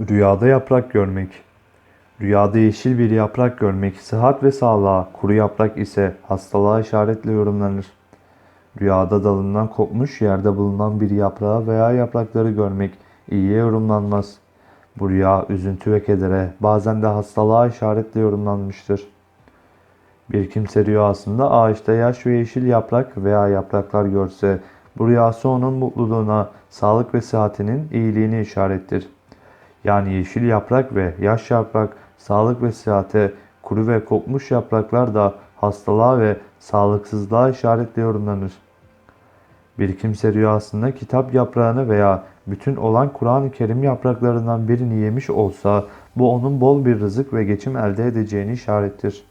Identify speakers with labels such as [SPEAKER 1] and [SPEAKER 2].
[SPEAKER 1] Rüyada yaprak görmek. Rüyada yeşil bir yaprak görmek sıhhat ve sağlığa, kuru yaprak ise hastalığa işaretle yorumlanır. Rüyada dalından kopmuş yerde bulunan bir yaprağı veya yaprakları görmek iyiye yorumlanmaz. Bu rüya üzüntü ve kedere, bazen de hastalığa işaretle yorumlanmıştır. Bir kimse rüyasında ağaçta yaş ve yeşil yaprak veya yapraklar görse, bu rüyası onun mutluluğuna, sağlık ve sıhhatinin iyiliğini işarettir. Yani yeşil yaprak ve yaş yaprak sağlık ve sıhhate, kuru ve kopmuş yapraklar da hastalığa ve sağlıksızlığa işaretle yorumlanır. Bir kimse rüyasında kitap yaprağını veya bütün olan Kur'an-ı Kerim yapraklarından birini yemiş olsa bu onun bol bir rızık ve geçim elde edeceğini işarettir.